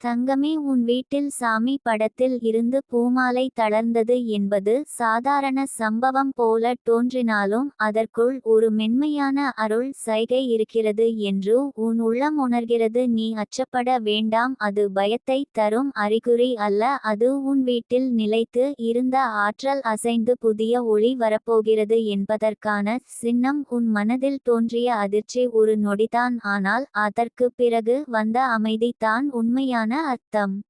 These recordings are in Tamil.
தங்கமே உன் வீட்டில் சாமி படத்தில் இருந்து பூமாலை தளர்ந்தது என்பது சாதாரண சம்பவம் போல தோன்றினாலும் அதற்குள் ஒரு மென்மையான அருள் சைகை இருக்கிறது என்று உன் உள்ளம் உணர்கிறது. நீ அச்சப்பட வேண்டாம் அது பயத்தை தரும் அறிகுறி அல்ல அது உன் வீட்டில் நிலைத்து இருந்த ஆற்றல் அசைந்து புதிய ஒளி வரப்போகிறது என்பதற்கான சின்னம் உன் மனதில் தோன்றிய அதிர்ச்சி ஒரு நொடிதான். ஆனால் அதற்கு பிறகு வந்த அமைதி தான் உண்மையான அர்த்தம்.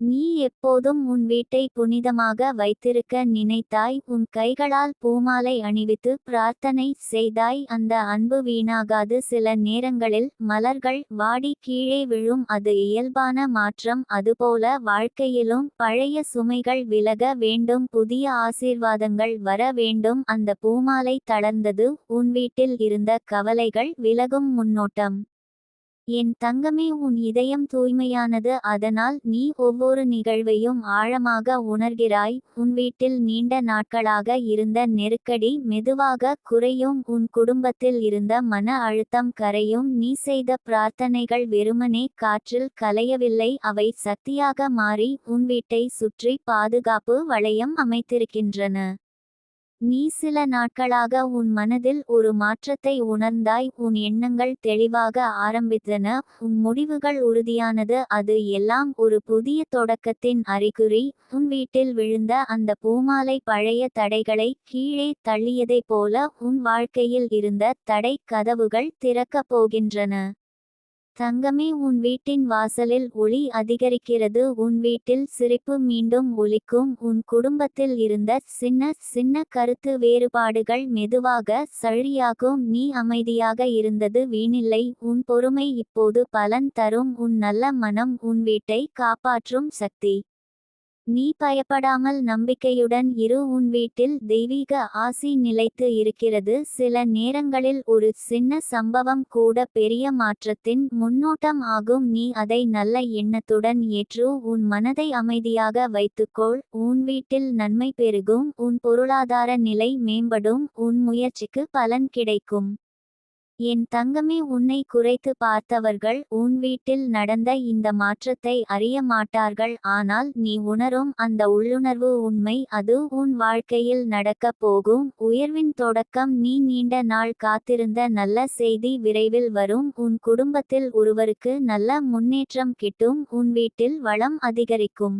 நீ எப்போதும் உன் வீட்டை புனிதமாக வைத்திருக்க நினைத்தாய் உன் கைகளால் பூமாலை அணிவித்து பிரார்த்தனை செய்தாய் அந்த அன்பு வீணாகாது. சில நேரங்களில் மலர்கள் வாடி கீழே விழும் அது இயல்பான மாற்றம். அதுபோல வாழ்க்கையிலும் பழைய சுமைகள் விலக வேண்டும் புதிய ஆசீர்வாதங்கள் வர வேண்டும். அந்த பூமாலை தளர்ந்தது உன் வீட்டில் இருந்த கவலைகள் விலகும் முன்னோட்டம். என் தங்கமே உன் இதயம் தூய்மையானது அதனால் நீ ஒவ்வொரு நிகழ்வையும் ஆழமாக உணர்கிறாய். உன் வீட்டில் நீண்ட நாட்களாக இருந்த நெருக்கடி மெதுவாக குறையும். உன் குடும்பத்தில் இருந்த மன அழுத்தம் கரையும். நீ செய்த பிரார்த்தனைகள் வெறுமனே காற்றில் கலையவில்லை. அவை சக்தியாக மாறி உன் வீட்டை சுற்றி பாதுகாப்பு வளையம் அமைத்திருக்கின்றன. நீ சில நாட்களாக உன் மனதில் ஒரு மாற்றத்தை உணர்ந்தாய் உன் எண்ணங்கள் தெளிவாக ஆரம்பித்தன உன் முடிவுகள் உறுதியானது அது எல்லாம் ஒரு புதிய தொடக்கத்தின் அறிகுறி. உன் வீட்டில் விழுந்த அந்த பூமாலை பழைய தடைகளை கீழே தள்ளியதைப் போல உன் வாழ்க்கையில் இருந்த தடை கதவுகள் திறக்கப் போகின்றன. தங்கமே உன் வீட்டின் வாசலில் ஒளி அதிகரிக்கிறது. உன் வீட்டில் சிரிப்பு மீண்டும் ஒலிக்கும். உன் குடும்பத்தில் இருந்த சின்ன சின்ன கருத்து வேறுபாடுகள் மெதுவாக சழியாகும். நீ அமைதியாக இருந்தது வீணில்லை. உன் பொறுமை இப்போது பலன் தரும். உன் நல்ல மனம் உன் வீட்டை காப்பாற்றும் சக்தி. நீ பயப்படாமல் நம்பிக்கையுடன் இரு உன் வீட்டில் தெய்வீக ஆசி நிலைத்து இருக்கிறது. சில நேரங்களில் ஒரு சின்ன சம்பவம் கூட பெரிய மாற்றத்தின் முன்னோட்டம் ஆகும். நீ அதை நல்ல எண்ணத்துடன் ஏற்று உன் மனதை அமைதியாக வைத்துக்கொள். உன் வீட்டில் நன்மை பெருகும் உன் பொருளாதார நிலை மேம்படும் உன் முயற்சிக்கு பலன் கிடைக்கும். என் தங்கமே உன்னை குறைத்து பார்த்தவர்கள் உன் வீட்டில் நடந்த இந்த மாற்றத்தை அறிய மாட்டார்கள். ஆனால் நீ உணரும் அந்த உள்ளுணர்வு உண்மை. அது உன் வாழ்க்கையில் நடக்கப் போகும். உயர்வின் தொடக்கம் நீ நீண்ட நாள் காத்திருந்த நல்ல செய்தி விரைவில் வரும். உன் குடும்பத்தில் ஒருவருக்கு நல்ல முன்னேற்றம் கிட்டும். உன் வீட்டில் வளம் அதிகரிக்கும்.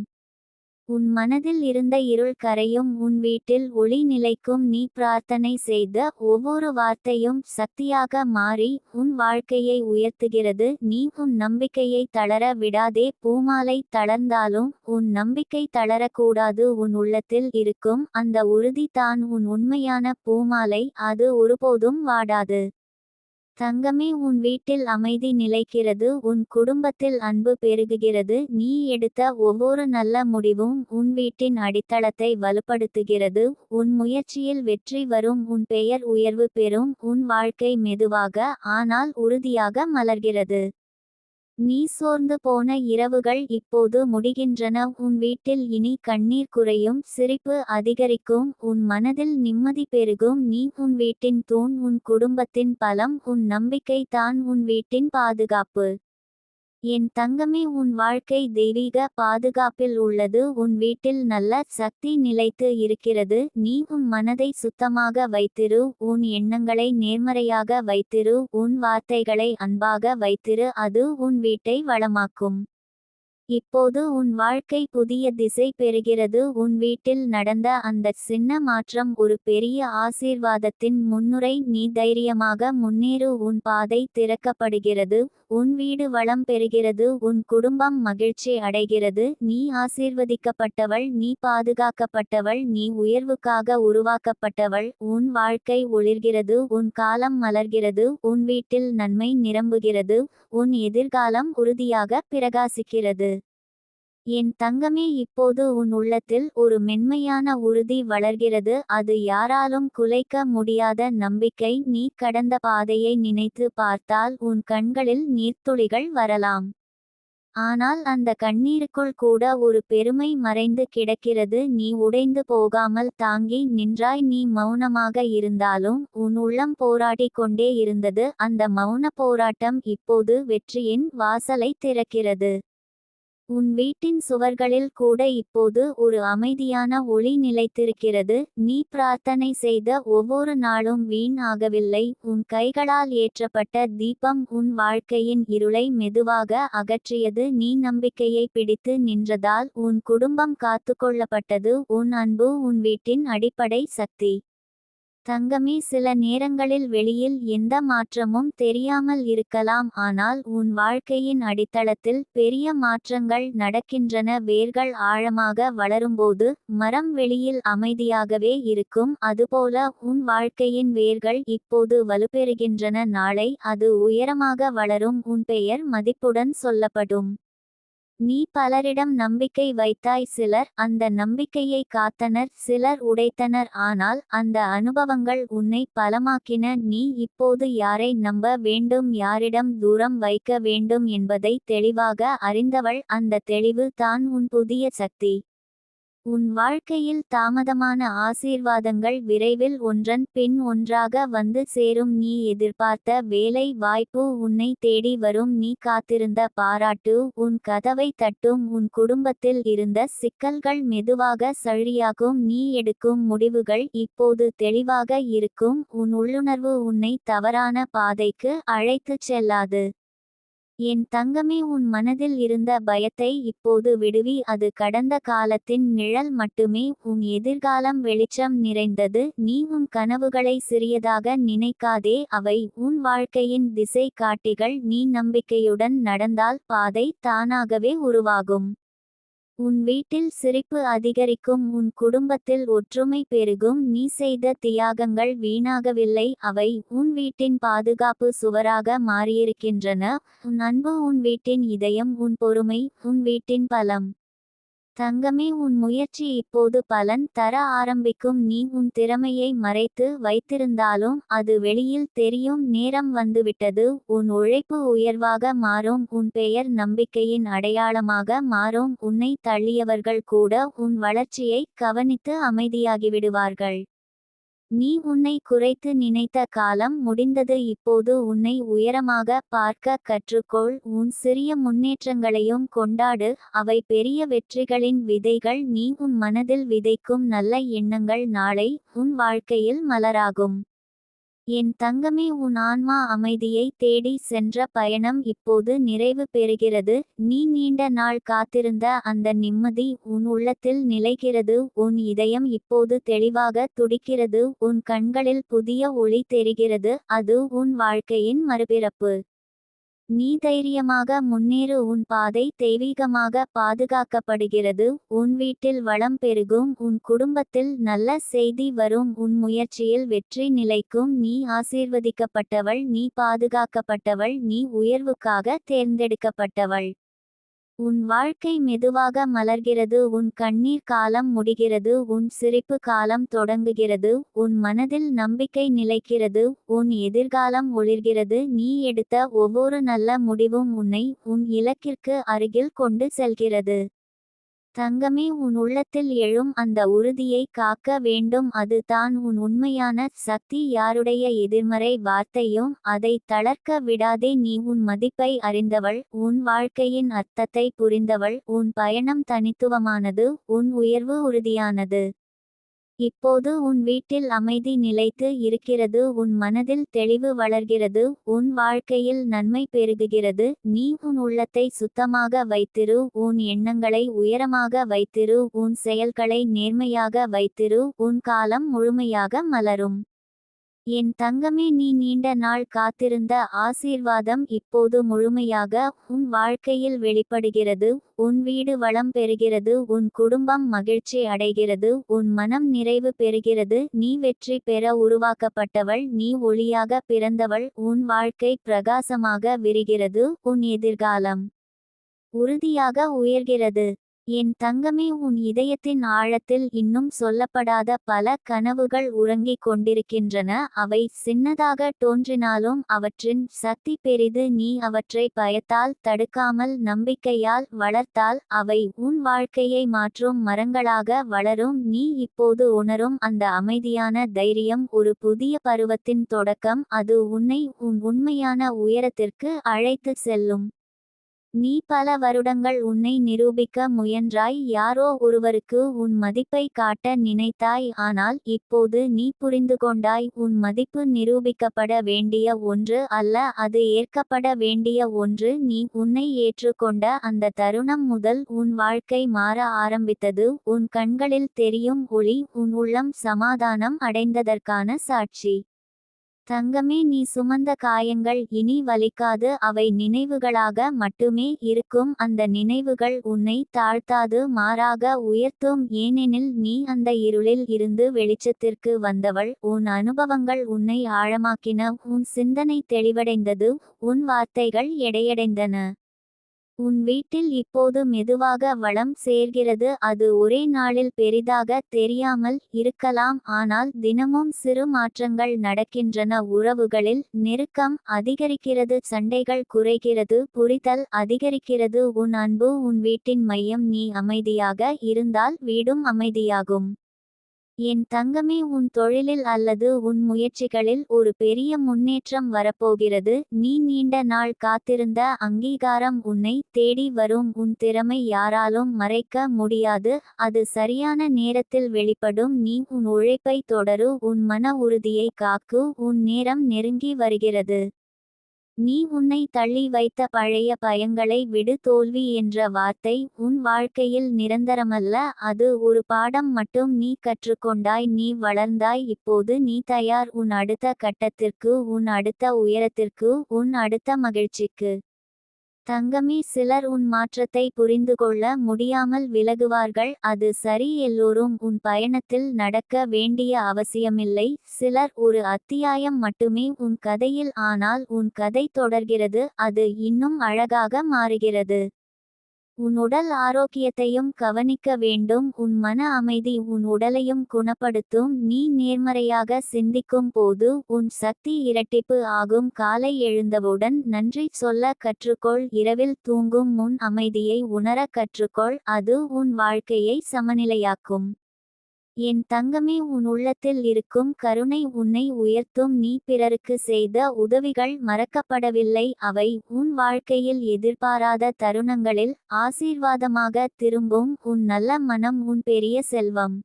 உன் மனதில் இருந்த இருள் கரையும் உன் வீட்டில் ஒளி நிலைக்கும் நீ பிரார்த்தனை செய்த ஒவ்வொரு வார்த்தையும் சக்தியாக மாறி உன் வாழ்க்கையை உயர்த்துகிறது. நீ உன் நம்பிக்கையை தளர விடாதே. பூமாலை தளர்ந்தாலும் உன் நம்பிக்கை தளரக்கூடாது. உன் உள்ளத்தில் இருக்கும் அந்த உறுதி தான் உன் உண்மையான பூமாலை. அது ஒருபோதும் வாடாது. தங்கமே உன் வீட்டில் அமைதி நிலைக்கிறது உன் குடும்பத்தில் அன்பு பெருகுகிறது. நீ எடுத்த ஒவ்வொரு நல்ல முடிவும் உன் வீட்டின் அடித்தளத்தை வலுப்படுத்துகிறது. உன் முயற்சியில் வெற்றி வரும் உன் பெயர் உயர்வு பெறும் உன் வாழ்க்கை மெதுவாக ஆனால் உறுதியாக மலர்கிறது. நீ சோர்ந்து போன இரவுகள் இப்போது முடிகின்றன. உன் வீட்டில் இனி கண்ணீர் குறையும் சிரிப்பு அதிகரிக்கும் உன் மனதில் நிம்மதி பெருகும். நீ உன் வீட்டின் தூண் உன் குடும்பத்தின் பலம் உன் நம்பிக்கை தான் உன் வீட்டின் பாதுகாப்பு. என் தங்கமே உன் வாழ்க்கை தெய்வீக பாதுகாப்பில் உள்ளது. உன் வீட்டில் நல்ல சக்தி நிலைத்து இருக்கிறது. நீ உன் மனதை சுத்தமாக வைத்திரு. உன் எண்ணங்களை நேர்மறையாக வைத்திரு. உன் வார்த்தைகளை அன்பாக வைத்திரு. அது உன் வீட்டை வளமாக்கும். இப்போது உன் வாழ்க்கை புதிய திசை பெறுகிறது. உன் வீட்டில் நடந்த அந்த சின்ன மாற்றம் ஒரு பெரிய ஆசீர்வாதத்தின் முன்னுரை. நீ தைரியமாக முன்னேறு. உன் பாதை திறக்கப்படுகிறது. உன் வீடு வளம் பெறுகிறது. உன் குடும்பம் மகிழ்ச்சி அடைகிறது. நீ ஆசீர்வதிக்கப்பட்டவள். நீ பாதுகாக்கப்பட்டவள். நீ உயர்வுக்காக உருவாக்கப்பட்டவள். உன் வாழ்க்கை ஒளிர்கிறது. உன் காலம் மலர்கிறது. உன் வீட்டில் நன்மை நிரம்புகிறது. உன் எதிர்காலம் உறுதியாக பிரகாசிக்கிறது. என் தங்கமே இப்போது உன் உள்ளத்தில் ஒரு மென்மையான உறுதி வளர்கிறது. அது யாராலும் குலைக்க முடியாத நம்பிக்கை. நீ கடந்த பாதையை நினைத்து பார்த்தால் உன் கண்களில் நீர்த்துளிகள் வரலாம். ஆனால் அந்த கண்ணீருக்குள் கூட ஒரு பெருமை மறைந்து கிடக்கிறது. நீ உடைந்து போகாமல் தாங்கி நின்றாய். நீ மௌனமாக இருந்தாலும் உன் உள்ளம் போராடி கொண்டே இருந்தது. அந்த மௌன போராட்டம் இப்போது வெற்றியின் வாசலை திறக்கிறது. உன் வீட்டின் சுவர்களில் கூட இப்போது ஒரு அமைதியான ஒளி நிலைத்திருக்கிறது. நீ பிரார்த்தனை செய்த ஒவ்வொரு நாளும் வீண் ஆகவில்லை. உன் கைகளால் ஏற்றப்பட்ட தீபம் உன் வாழ்க்கையின் இருளை மெதுவாக அகற்றியது. நீ நம்பிக்கையை பிடித்து நின்றதால் உன் குடும்பம் காத்துக்கொள்ளப்பட்டது. உன் அன்பு உன் வீட்டின் அடிப்படை சக்தி. தங்கமே சில நேரங்களில் வெளியில் எந்த மாற்றமும் தெரியாமல் இருக்கலாம். ஆனால் உன் வாழ்க்கையின் அடித்தளத்தில் பெரிய மாற்றங்கள் நடக்கின்றன. வேர்கள் ஆழமாக வளரும்போது மரம் வெளியில் அமைதியாகவே இருக்கும். அதுபோல உன் வாழ்க்கையின் வேர்கள் இப்போது வலுப்பெறுகின்றன. நாளை அது உயரமாக வளரும். உன் பெயர் மதிப்புடன் சொல்லப்படும். நீ பலரிடம் நம்பிக்கை வைத்தாய் சிலர் அந்த நம்பிக்கையை காத்தனர் சிலர் உடைத்தனர். ஆனால் அந்த அனுபவங்கள் உன்னை பலமாக்கின. நீ இப்போது யாரை நம்ப வேண்டும் யாரிடம் தூரம் வைக்க வேண்டும் என்பதை தெளிவாக அறிந்தவள். அந்த தெளிவு தான் உன் புதிய சக்தி. உன் வாழ்க்கையில் தாமதமான ஆசீர்வாதங்கள் விரைவில் ஒன்றன் பின் ஒன்றாக வந்து சேரும். நீ எதிர்பார்த்த வேலை வாய்ப்பு உன்னை தேடி வரும். நீ காத்திருந்த பாராட்டு உன் கதவை தட்டும். உன் குடும்பத்தில் இருந்த சிக்கல்கள் மெதுவாக சழியாகும். நீ எடுக்கும் முடிவுகள் இப்போது தெளிவாக இருக்கும். உன் உள்ளுணர்வு உன்னை தவறான பாதைக்கு அழைத்துச் செல்லாது. என் தங்கமே உன் மனதில் இருந்த பயத்தை இப்போது விடுவி. அது கடந்த காலத்தின் நிழல் மட்டுமே. உன் எதிர்காலம் வெளிச்சம் நிறைந்தது. நீ உன் கனவுகளை சிறியதாக நினைக்காதே. அவை உன் வாழ்க்கையின் திசை காட்டிகள் நீ நம்பிக்கையுடன் நடந்தால் பாதை தானாகவே உருவாகும். உன் வீட்டில் சிரிப்பு அதிகரிக்கும் உன் குடும்பத்தில் ஒற்றுமை பெருகும் நீ செய்த தியாகங்கள் வீணாகவில்லை அவை உன் வீட்டின் பாதுகாப்பு சுவராக மாறியிருக்கின்றன. உன் அன்பு உன் வீட்டின் இதயம் உன் பொறுமை உன் வீட்டின் பலம். தங்கமே உன் முயற்சி இப்போது பலன் தர ஆரம்பிக்கும். நீ உன் திறமையை மறைத்து வைத்திருந்தாலும் அது வெளியில் தெரியும். நேரம் வந்துவிட்டது. உன் உழைப்பு உயர்வாக மாறும். உன் பெயர் நம்பிக்கையின் அடையாளமாக மாறும். உன்னை தள்ளியவர்கள் கூட உன் வளர்ச்சியை கவனித்து அமைதியாகிவிடுவார்கள். நீ உன்னை குறைத்து நினைத்த காலம் முடிந்தது. இப்போது உன்னை உயரமாக பார்க்க கற்றுக்கொள். உன் சிறிய முன்னேற்றங்களையும் கொண்டாடு. அவை பெரிய வெற்றிகளின் விதைகள். நீ உன் மனதில் விதைக்கும் நல்ல எண்ணங்கள் நாளை உன் வாழ்க்கையில் மலராகும். என் தங்கமே உன் ஆன்மா அமைதியை தேடி சென்ற பயணம் இப்போது நிறைவு பெறுகிறது. நீ நீண்ட நாள் காத்திருந்த அந்த நிம்மதி உன் உள்ளத்தில் நிலைகிறது உன் இதயம் இப்போது தெளிவாக துடிக்கிறது. உன் கண்களில் புதிய ஒளி தெரிகிறது. அது உன் வாழ்க்கையின் மறுபிறப்பு. நீ தைரியமாக முன்னேறு உன் பாதை தெய்வீகமாக பாதுகாக்கப்படுகிறது. உன் வீட்டில் வளம் பெருகும் உன் குடும்பத்தில் நல்ல செய்தி வரும் உன் முயற்சியில் வெற்றி நிலைக்கும். நீ ஆசீர்வதிக்கப்பட்டவள் நீ பாதுகாக்கப்பட்டவள் நீ உயர்வுக்காக தேர்ந்தெடுக்கப்பட்டவள். உன் வாழ்க்கை மெதுவாக மலர்கிறது உன் கண்ணீர் காலம் முடிகிறது உன் சிரிப்பு காலம் தொடங்குகிறது உன் மனதில் நம்பிக்கை நிலைக்கிறது உன் எதிர்காலம் ஒளிர்கிறது நீ எடுத்த ஒவ்வொரு நல்ல முடிவும் உன்னை உன் இலக்கிற்கு அருகில் கொண்டு செல்கிறது. தங்கமே உன் உள்ளத்தில் எழும் அந்த உறுதியை காக்க வேண்டும். அது தான் உன் உண்மையான சக்தி. யாருடைய எதிர்மறை வார்த்தையும் அதை தளர்க்க விடாதே. நீ உன் மதிப்பை அறிந்தவள் உன் வாழ்க்கையின் அர்த்தத்தை புரிந்தவள் உன் பயணம் தனித்துவமானது உன் உயர்வு உறுதியானது. இப்போது உன் வீட்டில் அமைதி நிலைத்து இருக்கிறது உன் மனதில் தெளிவு வளர்கிறது உன் வாழ்க்கையில் நன்மை பெருகுகிறது நீ உன் உள்ளத்தை சுத்தமாக வைத்திரு உன் எண்ணங்களை உயரமாக வைத்திரு உன் செயல்களை நேர்மையாக வைத்திரு உன் காலம் முழுமையாக மலரும். என் தங்கமே நீ நீண்ட நாள் காத்திருந்த ஆசீர்வாதம் இப்போது முழுமையாக உன் வாழ்க்கையில் வெளிப்படுகிறது. உன் வீடு வளம் பெறுகிறது. உன் குடும்பம் மகிழ்ச்சி அடைகிறது. உன் மனம் நிறைவு பெறுகிறது. நீ வெற்றி பெற உருவாக்கப்பட்டவள். நீ ஒளியாக பிறந்தவள். உன் வாழ்க்கை பிரகாசமாக விரிகிறது. உன் எதிர்காலம் உறுதியாக உயர்கிறது. என் தங்கமே உன் இதயத்தின் ஆழத்தில் இன்னும் சொல்லப்படாத பல கனவுகள் உறங்கிக் கொண்டிருக்கின்றன. அவை சின்னதாக தோன்றினாலும் அவற்றின் சக்தி பெரிது. நீ அவற்றை பயத்தால் தடுக்காமல் நம்பிக்கையால் வளர்த்தால் அவை உன் வாழ்க்கையை மாற்றும் மரங்களாக வளரும். நீ இப்போது உணரும் அந்த அமைதியான தைரியம். ஒரு புதிய பருவத்தின் தொடக்கம். அது உன்னை உன் உண்மையான உயரத்திற்கு அழைத்து செல்லும். நீ பல வருடங்கள் உன்னை நிரூபிக்க முயன்றாய். யாரோ ஒருவருக்கு உன் மதிப்பை காட்ட நினைத்தாய். ஆனால் இப்போது நீ புரிந்துகொண்டாய் உன் மதிப்பு நிரூபிக்கப்பட வேண்டிய ஒன்று அல்ல அது ஏற்கப்பட வேண்டிய ஒன்று. நீ உன்னை ஏற்றுக்கொண்ட அந்த தருணம் முதல் உன் வாழ்க்கை மாற ஆரம்பித்தது. உன் கண்களில் தெரியும் ஒளி உன் உள்ளம் சமாதானம் அடைந்ததற்கான சாட்சி. தங்கமே நீ சுமந்த காயங்கள் இனி வலிக்காது அவை நினைவுகளாக மட்டுமே இருக்கும். அந்த நினைவுகள் உன்னை தாழ்த்தாது மாறாக உயர்த்தும். ஏனெனில் நீ அந்த இருளில் இருந்து வெளிச்சத்திற்கு வந்தவள். உன் அனுபவங்கள் உன்னை ஆழமாக்கின. உன் சிந்தனை தெளிவடைந்தது. உன் வார்த்தைகள் எடையடைந்தன. உன் வீட்டில் இப்போது மெதுவாக வளம் சேர்கிறது. அது ஒரே நாளில் பெரிதாக தெரியாமல் இருக்கலாம். ஆனால் தினமும் சிறு மாற்றங்கள் நடக்கின்றன. உறவுகளில் நெருக்கம் அதிகரிக்கிறது. சண்டைகள் குறைகிறது. புரிதல் அதிகரிக்கிறது. உன் அன்பு உன் வீட்டின் மையம். நீ அமைதியாக இருந்தால் வீடும் அமைதியாகும். என் தங்கமே உன் தொழிலில் அல்லது உன் முயற்சிகளில் ஒரு பெரிய முன்னேற்றம் வரப்போகிறது. நீ நீண்ட நாள் காத்திருந்த அங்கீகாரம் உன்னை தேடி வரும். உன் திறமை யாராலும் மறைக்க முடியாது. அது சரியான நேரத்தில் வெளிப்படும். நீ உன் உழைப்பை தொடரு. உன் மன உறுதியை காக்கு. உன் நேரம் நெருங்கி வருகிறது. நீ உன்னை தள்ளி வைத்த பழைய பயங்களை விடு தோல்வி என்ற வார்த்தை உன் வாழ்க்கையில் நிரந்தரமல்ல அது ஒரு பாடம் மட்டும் நீ கற்றுக்கொண்டாய் நீ வளர்ந்தாய் இப்போது நீ தயார். உன் அடுத்த கட்டத்திற்கு உன் அடுத்த உயரத்திற்கு உன் அடுத்த மகிழ்ச்சிக்கு. தங்கமே சிலர் உன் மாற்றத்தை புரிந்துகொள்ள முடியாமல் விலகுவார்கள். அது சரி எல்லோரும் உன் பயணத்தில் நடக்க வேண்டிய அவசியமில்லை. சிலர் ஒரு அத்தியாயம் மட்டுமே உன் கதையில் ஆனால் உன் கதை தொடர்கிறது. அது இன்னும் அழகாக மாறுகிறது. உன் உடல் ஆரோக்கியத்தையும் கவனிக்க வேண்டும். உன் மன அமைதி உன் உடலையும் குணப்படுத்தும். நீ நேர்மறையாக சிந்திக்கும் போது உன் சக்தி இரட்டிப்பு ஆகும். காலை எழுந்தவுடன் நன்றி சொல்ல கற்றுக்கொள். இரவில் தூங்கும் முன் அமைதியை உணர கற்றுக்கொள். அது உன் வாழ்க்கையை சமநிலையாக்கும். என் தங்கமே உன் உள்ளத்தில் இருக்கும் கருணை உன்னை உயர்த்தும். நீ பிறருக்கு செய்த உதவிகள் மறக்கப்படவில்லை. அவை உன் வாழ்க்கையில் எதிர்பாராத தருணங்களில் ஆசீர்வாதமாக திரும்பும். உன் நல்ல மனம் உன் பெரிய செல்வம்.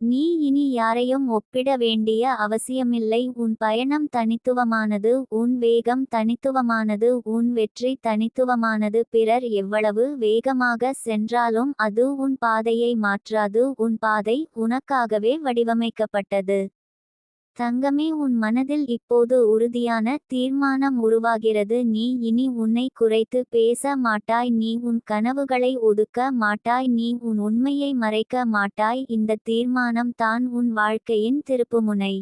நீ இனி யாரையும் ஒப்பிட வேண்டிய அவசியமில்லை. உன் பயணம் தனித்துவமானது உன் வேகம் தனித்துவமானது உன் வெற்றி தனித்துவமானது. பிறர் எவ்வளவு வேகமாக சென்றாலும் அது உன் பாதையை மாற்றாது. உன் பாதை உனக்காகவே வடிவமைக்கப்பட்டது. தங்கமே உன் மனதில் இப்போது உறுதியான தீர்மானம் உருவாகிறது. நீ இனி உன்னை குறைத்து பேச மாட்டாய். நீ உன் கனவுகளை ஒதுக்க மாட்டாய். நீ உன் உண்மையை மறைக்க மாட்டாய். இந்த தீர்மானம் தான் உன் வாழ்க்கையின் திருப்புமுனை.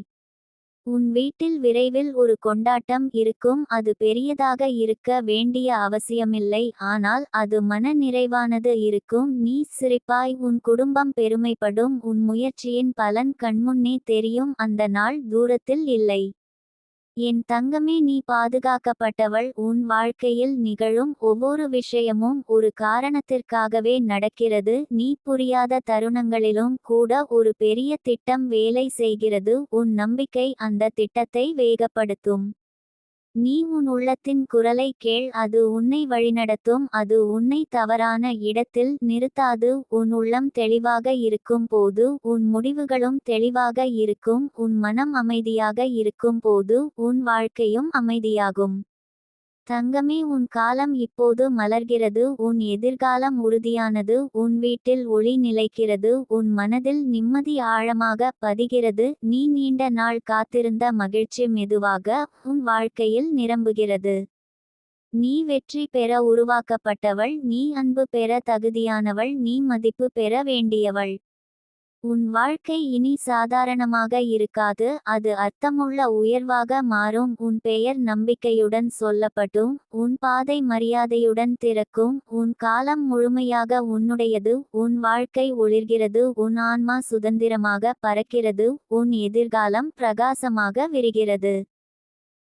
உன் வீட்டில் விரைவில் ஒரு கொண்டாட்டம் இருக்கும். அது பெரியதாக இருக்க வேண்டிய அவசியமில்லை. ஆனால் அது மன நிறைவானது இருக்கும். நீ சிரிப்பாய் உன் குடும்பம் பெருமைப்படும். உன் முயற்சியின் பலன் கண்முன்னே தெரியும். அந்த நாள் தூரத்தில் இல்லை. என் தங்கமே நீ பாதுகாக்கப்பட்டவள். உன் வாழ்க்கையில் நிகழும் ஒவ்வொரு விஷயமும் ஒரு காரணத்திற்காகவே நடக்கிறது. நீ புரியாத தருணங்களிலும் கூட ஒரு பெரிய திட்டம் வேலை செய்கிறது. உன் நம்பிக்கை அந்த திட்டத்தை வேகப்படுத்தும். நீ உன் உள்ளத்தின் குரலை கேள் அது உன்னை வழிநடத்தும் அது உன்னை தவறான இடத்தில் நிறுத்தாது உன் உள்ளம் தெளிவாக இருக்கும் போது உன் முடிவுகளும் தெளிவாக இருக்கும் உன் மனம் அமைதியாக இருக்கும் போது உன் வாழ்க்கையும் அமைதியாகும். தங்கமே உன் காலம் இப்போது மலர்கிறது உன் எதிர்காலம் உறுதியானது உன் வீட்டில் ஒளி நிலைக்கிறது உன் மனதில் நிம்மதி ஆழமாக பதிகிறது நீ நீண்ட நாள் காத்திருந்த மகிழ்ச்சி மெதுவாக உன் வாழ்க்கையில் நிரம்புகிறது. நீ வெற்றி பெற உருவாக்கப்பட்டவள் நீ அன்பு பெற தகுதியானவள் நீ மதிப்பு பெற வேண்டியவள். உன் வாழ்க்கை இனி சாதாரணமாக இருக்காது அது அர்த்தமுள்ள உயர்வாக மாறும் உன் பெயர் நம்பிக்கையுடன் சொல்லப்பட்டும் உன் பாதை மரியாதையுடன் திறக்கும் உன் காலம் முழுமையாக உன்னுடையது உன் வாழ்க்கை ஒளிர்கிறது உன் ஆன்மா சுதந்திரமாக பறக்கிறது உன் எதிர்காலம் பிரகாசமாக விரிகிறது.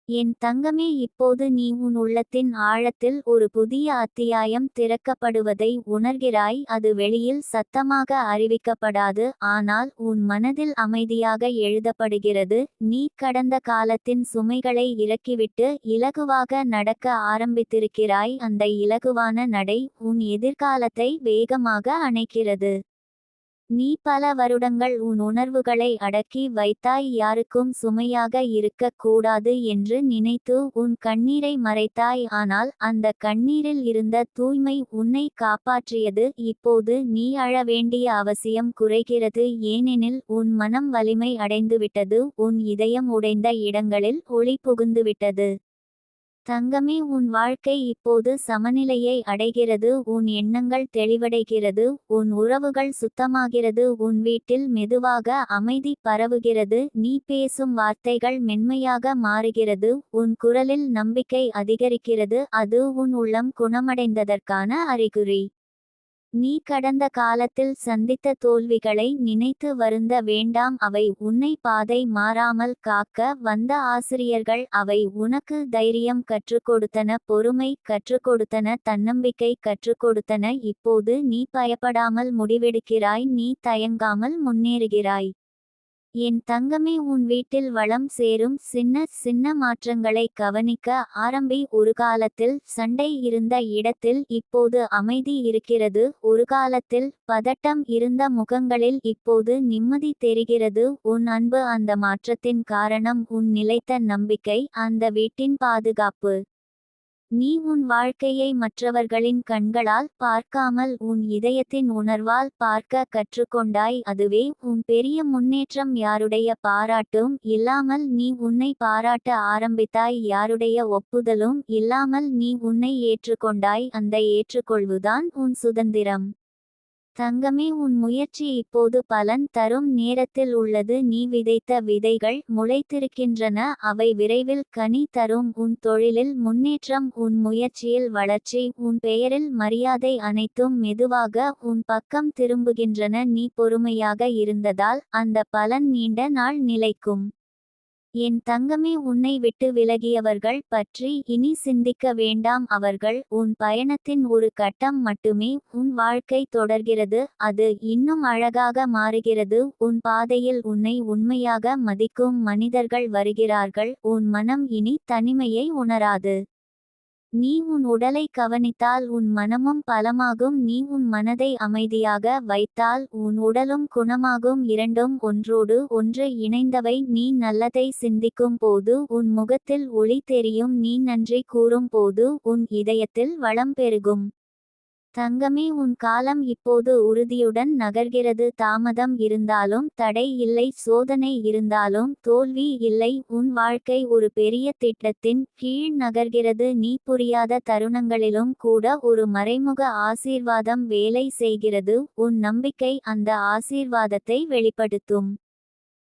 என் தங்கமே இப்போது நீ உன் உள்ளத்தின் ஆழத்தில் ஒரு புதிய அத்தியாயம் திறக்கப்படுவதை உணர்கிறாய். அது வெளியில் சத்தமாக அறிவிக்கப்படாது ஆனால் உன் மனதில் அமைதியாக எழுதப்படுகிறது. நீ கடந்த காலத்தின் சுமைகளை இறக்கிவிட்டு இலகுவாக நடக்க ஆரம்பித்திருக்கிறாய். அந்த இலகுவான நடை உன் எதிர்காலத்தை வேகமாக அணைக்கிறது. நீ பல வருடங்கள் உன் உணர்வுகளை அடக்கி வைத்தாய் யாருக்கும் சுமையாக இருக்கக் கூடாது என்று நினைத்து உன் கண்ணீரை மறைத்தாய். ஆனால் அந்த கண்ணீரில் இருந்த தூய்மை உன்னை காப்பாற்றியது. இப்போது நீ அழ வேண்டிய அவசியம் குறைகிறது. ஏனெனில் உன் மனம் வலிமை அடைந்துவிட்டது. உன் இதயம் உடைந்த இடங்களில் ஒளி புகுந்துவிட்டது. தங்கமே உன் வாழ்க்கை இப்போது சமநிலையை அடைகிறது உன் எண்ணங்கள் தெளிவடைகிறது உன் உறவுகள் சுத்தமாகிறது உன் வீட்டில் மெதுவாக அமைதி பரவுகிறது நீ பேசும் வார்த்தைகள் மென்மையாக மாறுகிறது உன் குரலில் நம்பிக்கை அதிகரிக்கிறது அது உன் உள்ளம் குணமடைந்ததற்கான அறிகுறி. நீ கடந்த காலத்தில் சந்தித்த தோல்விகளை நினைத்து வருந்த வேண்டாம் அவை உன்னை பாதை மாறாமல் காக்க வந்த ஆசிரியர்கள் அவை உனக்கு தைரியம் கற்றுக்கொடுத்தன பொறுமை கற்றுக்கொடுத்தன தன்னம்பிக்கை கற்றுக்கொடுத்தன இப்போது நீ பயப்படாமல் முடிவெடுக்கிறாய் நீ தயங்காமல் முன்னேறுகிறாய். என் தங்கமே உன் வீட்டில் வளம் சேரும் சின்ன சின்ன மாற்றங்களை கவனிக்க ஆரம்பி ஒரு காலத்தில் சண்டை இருந்த இடத்தில் இப்போது அமைதி இருக்கிறது. ஒரு காலத்தில் பதட்டம் இருந்த முகங்களில் இப்போது நிம்மதி தெரிகிறது. உன் அன்பு அந்த மாற்றத்தின் காரணம் உன் நிலைத்த நம்பிக்கை அந்த வீட்டின் பாதுகாப்பு. நீ உன் வாழ்க்கையை மற்றவர்களின் கண்களால் பார்க்காமல் உன் இதயத்தின் உணர்வால் பார்க்க கற்றுக்கொண்டாய். அதுவே உன் பெரிய முன்னேற்றம். யாருடைய பாராட்டும் இல்லாமல் நீ உன்னை பாராட்ட ஆரம்பித்தாய். யாருடைய ஒப்புதலும் இல்லாமல் நீ உன்னை ஏற்றுக்கொண்டாய். அந்த ஏற்றுக்கொள்வுதான் உன் சுதந்திரம். தங்கமே உன் முயற்சி இப்போது பலன் தரும் நேரத்தில் உள்ளது. நீ விதைத்த விதைகள் முளைத்திருக்கின்றன அவை விரைவில் கனி தரும். உன் தொழிலில் முன்னேற்றம் உன் முயற்சியில் வளர்ச்சி உன் பெயரில் மரியாதை அனைத்தும் மெதுவாக உன் பக்கம் திரும்புகின்றன. நீ பொறுமையாக இருந்ததால் அந்த பலன் நீண்ட நாள் நிலைக்கும். என் தங்கமே உன்னை விட்டு விலகியவர்கள் பற்றி இனி சிந்திக்க வேண்டாம். அவர்கள் உன் பயணத்தின் ஒரு கட்டம் மட்டுமே உன் வாழ்க்கை தொடர்கிறது. அது இன்னும் அழகாக மாறுகிறது. உன் பாதையில் உன்னை உண்மையாக மதிக்கும் மனிதர்கள் வருகிறார்கள். உன் மனம் இனி தனிமையை உணராது. நீ உன் உடலை கவனித்தால் உன் மனமும் பலமாகும். நீ உன் மனதை அமைதியாக வைத்தால் உன் உடலும் குணமாகும். இரண்டும் ஒன்றோடு ஒன்று இணைந்தவை. நீ நல்லதை சிந்திக்கும் போது உன் முகத்தில் ஒளி தெரியும். நீ நன்றி கூறும் போது உன் இதயத்தில் வளம் பெருகும். தங்கமே உன் காலம் இப்போது உறுதியுடன் நகர்கிறது. தாமதம் இருந்தாலும் தடை இல்லை சோதனை இருந்தாலும் தோல்வி இல்லை. உன் வாழ்க்கை ஒரு பெரிய திட்டத்தின் கீழ் நகர்கிறது. நீ புரியாத தருணங்களிலும் கூட ஒரு மறைமுக ஆசீர்வாதம் வேலை செய்கிறது. உன் நம்பிக்கை அந்த ஆசீர்வாதத்தை வெளிப்படுத்தும்.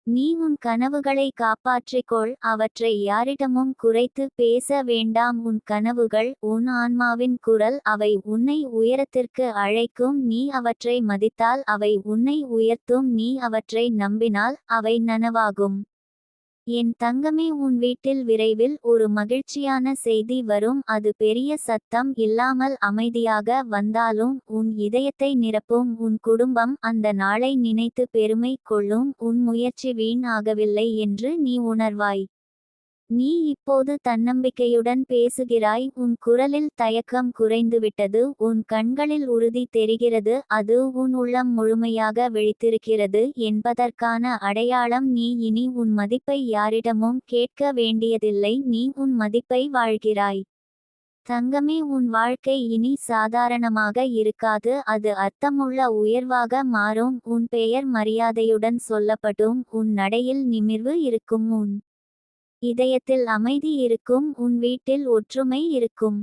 நீ உன் கனவுகளை காப்பாற்றிக்கொள் அவற்றை யாரிடமும் குறைத்து பேச வேண்டாம். உன் கனவுகள் உன் ஆன்மாவின் குரல் அவை உன்னை உயரத்திற்கு அழைக்கும். நீ அவற்றை மதித்தால் அவை உன்னை உயர்த்தும். நீ அவற்றை நம்பினால் அவை நனவாகும். என் தங்கமே உன் வீட்டில் விரைவில் ஒரு மகிழ்ச்சியான செய்தி வரும். அது பெரிய சத்தம் இல்லாமல் அமைதியாக வந்தாலும் உன் இதயத்தை நிரப்பும். உன் குடும்பம் அந்த நாளை நினைத்து பெருமை கொள்ளும். உன் முயற்சி வீண் ஆகவில்லை என்று நீ உணர்வாய். நீ இப்போது தன்னம்பிக்கையுடன் பேசுகிறாய் உன் குரலில் தயக்கம் குறைந்துவிட்டது உன் கண்களில் உறுதி தெரிகிறது அது உன் உள்ளம் முழுமையாக விழித்திருக்கிறது என்பதற்கான அடையாளம் நீ இனி உன் மதிப்பை யாரிடமும் கேட்க வேண்டியதில்லை நீ உன் மதிப்பை வாழ்கிறாய். தங்கமே உன் வாழ்க்கை இனி சாதாரணமாக இருக்காது அது அர்த்தமுள்ள உயர்வாக மாறும் உன் பெயர் மரியாதையுடன் சொல்லப்படும் உன் நடையில் நிமிர்வு இருக்கும் உன் இதயத்தில் அமைதி இருக்கும் உன் வீட்டில் ஒற்றுமை இருக்கும்.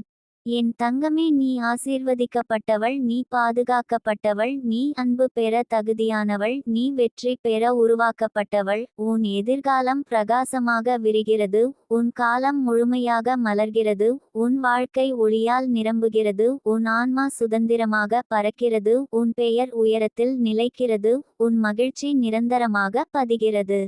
என் தங்கமே நீ ஆசீர்வதிக்கப்பட்டவள் நீ பாதுகாக்கப்பட்டவள் நீ அன்பு பெற தகுதியானவள் நீ வெற்றி பெற உருவாக்கப்பட்டவள். உன் எதிர்காலம் பிரகாசமாக விரிகிறது உன் காலம் முழுமையாக மலர்கிறது உன் வாழ்க்கை ஒளியால் நிரம்புகிறது உன் ஆன்மா சுதந்திரமாக பறக்கிறது உன் பெயர் உயரத்தில் நிலைக்கிறது உன் மகிழ்ச்சி நிரந்தரமாக பதிகிறது.